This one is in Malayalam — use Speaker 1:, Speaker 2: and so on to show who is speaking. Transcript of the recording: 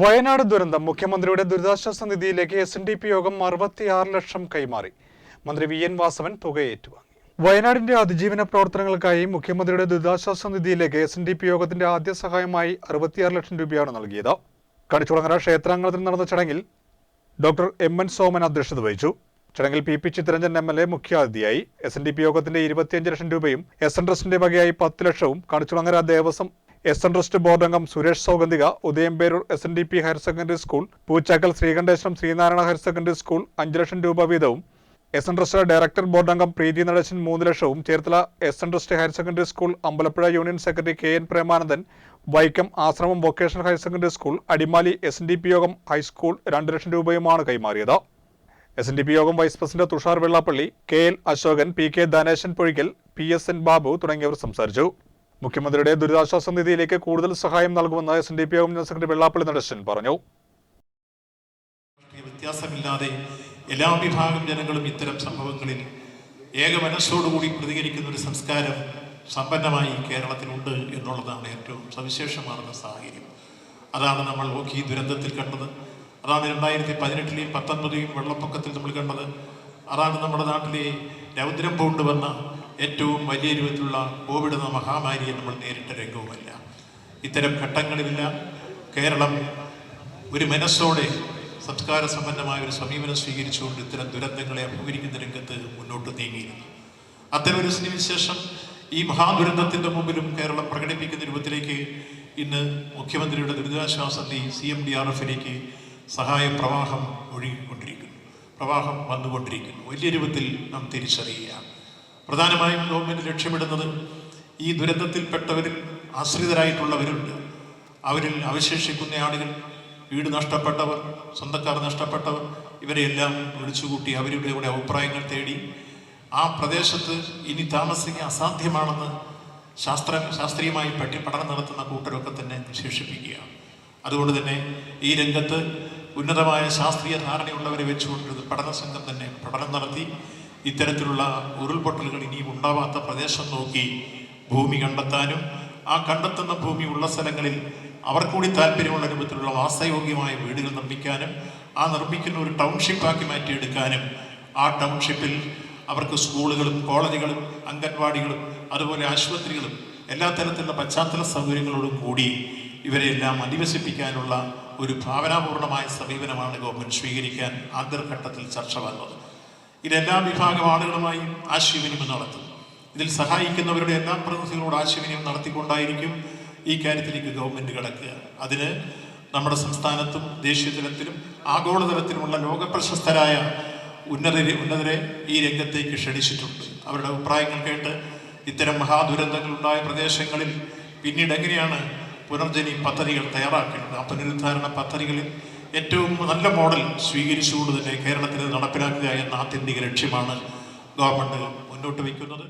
Speaker 1: വയനാട് ദുരന്തം മുഖ്യമന്ത്രിയുടെ ദുരിതാശ്വാസ നിധിയിലേക്ക് എസ് എൻ ഡി പി യോഗം അറുപത്തിയാറ് ലക്ഷം കൈമാറി മന്ത്രി വി എൻ വാസവൻ തുക ഏറ്റുവാങ്ങി വയനാടിന്റെ അതിജീവന പ്രവർത്തനങ്ങൾക്കായി മുഖ്യമന്ത്രിയുടെ ദുരിതാശ്വാസ നിധിയിലേക്ക് എസ് എൻ ഡി പി യോഗത്തിന്റെ ആദ്യ സഹായമായി അറുപത്തിയാറ് ലക്ഷം രൂപയാണ് നൽകിയത് കണിച്ചുളങ്ങര ക്ഷേത്രാങ്കണത്തിൽ നടന്ന ചടങ്ങിൽ ഡോക്ടർ എം എൻ സോമൻ അധ്യക്ഷത വഹിച്ചു ചടങ്ങിൽ P P Chittaranjan M L A മുഖ്യാതിഥിയായി എസ് എൻ ഡി പി യോഗത്തിന്റെ ഇരുപത്തിയഞ്ച് ലക്ഷം രൂപയും എസ് എൻ ട്രസ്റ്റിന്റെ വകയായി പത്ത് ലക്ഷവും Kanichukulangara Devaswom S N trust board അംഗം Suresh Saugandhika Udayamperoor S N D P higher secondary school Poochakkal Sreekandeswaram Sreenarayana higher secondary school അഞ്ച് ലക്ഷം രൂപ വീതവും S N trust director board അംഗം പ്രീതി നടേശൻ മൂന്ന് ലക്ഷവും Cherthala S N trust higher secondary school Ambalappuzha union secretary K N Premanandan Vaikom Ashramam vocational higher secondary school Adimali S N D P യോഗം ഹൈസ്കൂൾ രണ്ട് ലക്ഷം രൂപയുമാണ് കൈമാറിയത് എസ് എൻ ഡി പി യോഗം vice president Thushar Vellappally K L Asokan P K Dhaneshan Pozhikkal P S N Babu തുടങ്ങിയവർ സംസാരിച്ചു മുഖ്യമന്ത്രിയുടെ ദുരിതാശ്വാസ നിധിയിലേക്ക് കൂടുതൽ സഹായം നൽകുമെന്ന് എസ് എൻ ഡി പി യോഗം ജനറൽ സെക്രട്ടറി വെള്ളാപ്പള്ളി നടേശൻ പറഞ്ഞു
Speaker 2: വ്യത്യാസമില്ലാതെ എല്ലാ വിഭാഗം ജനങ്ങളും ഇത്തരം സംഭവങ്ങളിൽ ഏക മനസ്സോടുകൂടി പ്രതികരിക്കുന്ന ഒരു സംസ്കാരം സമ്പന്നമായി കേരളത്തിലുണ്ട് എന്നുള്ളതാണ് ഏറ്റവും സവിശേഷമാർന്ന സാഹചര്യം അതാണ് നമ്മൾ ഈ ദുരന്തത്തിൽ കണ്ടത് അതാണ് രണ്ടായിരത്തി പതിനെട്ടിലെയും പത്തൊൻപതിലെയും വെള്ളപ്പൊക്കത്തിൽ നമ്മൾ കണ്ടത് അതാണ് നമ്മുടെ നാട്ടിലെ രൗദ്രം പോണ്ടുവന്ന ഏറ്റവും വലിയ രൂപത്തിലുള്ള കോവിഡ് എന്ന മഹാമാരിയെ നമ്മൾ നേരിട്ട രംഗവുമല്ല ഇത്തരം ഘട്ടങ്ങളിലെല്ലാം കേരളം ഒരു മനസ്സോടെ സംസ്കാര സംബന്ധമായ ഒരു സമീപനം സ്വീകരിച്ചുകൊണ്ട് ഇത്തരം ദുരന്തങ്ങളെ അഭിമുഖീകരിക്കുന്ന രംഗത്ത് മുന്നോട്ട് നീങ്ങിയിരുന്നു അത്തരം ഒരു സ്ഥിതിവിശേഷം ഈ മഹാദുരന്തത്തിൻ്റെ മുമ്പിലും കേരളം പ്രകടിപ്പിക്കുന്ന രൂപത്തിലേക്ക് ഇന്ന് മുഖ്യമന്ത്രിയുടെ ദുരിതാശ്വാസ നിധി സി എം ഡി ആർ എഫിലേക്ക് സഹായ പ്രവാഹം ഒഴുകിക്കൊണ്ടിരിക്കുന്നു പ്രവാഹം വന്നുകൊണ്ടിരിക്കുന്നു വലിയ രൂപത്തിൽ നാം തിരിച്ചറിയുകയാണ് പ്രധാനമായും ഗവൺമെൻറ് ലക്ഷ്യമിടുന്നത് ഈ ദുരന്തത്തിൽപ്പെട്ടവരിൽ ആശ്രിതരായിട്ടുള്ളവരുണ്ട് അവരിൽ അവശേഷിക്കുന്ന ആളുകൾ വീട് നഷ്ടപ്പെട്ടവർ സ്വന്തക്കാർ നഷ്ടപ്പെട്ടവർ ഇവരെയെല്ലാം വിളിച്ചുകൂട്ടി അവരുടെ കൂടെ അഭിപ്രായങ്ങൾ തേടി ആ പ്രദേശത്ത് ഇനി താമസിക്കാൻ അസാധ്യമാണെന്ന് ശാസ്ത്ര ശാസ്ത്രീയമായി പഠി പഠനം നടത്തുന്ന കൂട്ടരൊക്കെ തന്നെ വിശേഷിപ്പിക്കുകയാണ് അതുകൊണ്ട് തന്നെ ഈ രംഗത്ത് ഉന്നതമായ ശാസ്ത്രീയ ധാരണയുള്ളവരെ വെച്ചുകൊണ്ട് പഠന സംഘം തന്നെ പഠനം നടത്തി ഇത്തരത്തിലുള്ള ഉരുൾപൊട്ടലുകൾ ഇനിയും ഉണ്ടാവാത്ത പ്രദേശം നോക്കി ഭൂമി കണ്ടെത്താനും ആ കണ്ടെത്തുന്ന ഭൂമി ഉള്ള സ്ഥലങ്ങളിൽ അവർക്കൂടി താല്പര്യമുള്ള രൂപത്തിലുള്ള വാസയോഗ്യമായ വീടുകൾ നിർമ്മിക്കാനും ആ നിർമ്മിക്കുന്ന ഒരു ടൗൺഷിപ്പാക്കി മാറ്റിയെടുക്കാനും ആ ടൗൺഷിപ്പിൽ അവർക്ക് സ്കൂളുകളും കോളേജുകളും അംഗൻവാടികളും അതുപോലെ ആശുപത്രികളും എല്ലാ തരത്തിലുള്ള പശ്ചാത്തല സൗകര്യങ്ങളോടും കൂടി ഇവരെല്ലാം അധിവസിപ്പിക്കാനുള്ള ഒരു ഭാവനാപൂർണമായ സമീപനമാണ് ഗവൺമെൻറ് സ്വീകരിക്കാൻ ആദ്യഘട്ടത്തിൽ ചർച്ച വന്നത് ഇതെല്ലാ വിഭാഗം ആളുകളുമായി ആശയവിനിമയം നടത്തും ഇതിൽ സഹായിക്കുന്നവരുടെ എല്ലാ പ്രതിനിധികളോട് ആശയവിനിമയം നടത്തിക്കൊണ്ടായിരിക്കും ഈ കാര്യത്തിലേക്ക് ഗവൺമെന്റ് കിടക്കുക അതിന് നമ്മുടെ സംസ്ഥാനത്തും ദേശീയ തലത്തിലും ആഗോളതലത്തിലുമുള്ള ലോക പ്രശസ്തരായ ഉന്നതരെ ഉന്നതരെ ഈ രംഗത്തേക്ക് ക്ഷണിച്ചിട്ടുണ്ട് അവരുടെ അഭിപ്രായങ്ങൾ കേട്ട് ഇത്തരം മഹാദുരന്തങ്ങൾ ഉണ്ടായ പ്രദേശങ്ങളിൽ പിന്നീട് എങ്ങനെയാണ് പുനർജനി പദ്ധതികൾ തയ്യാറാക്കേണ്ടത് ആ പുനരുദ്ധാരണ പദ്ധതികളിൽ ഏറ്റവും നല്ല മോഡൽ സ്വീകരിച്ചുകൊണ്ട് തന്നെ കേരളത്തിൽ നടപ്പിലാക്കുക എന്ന ആത്യന്തിക ലക്ഷ്യമാണ് ഗവൺമെൻറ് മുന്നോട്ട് വയ്ക്കുന്നത്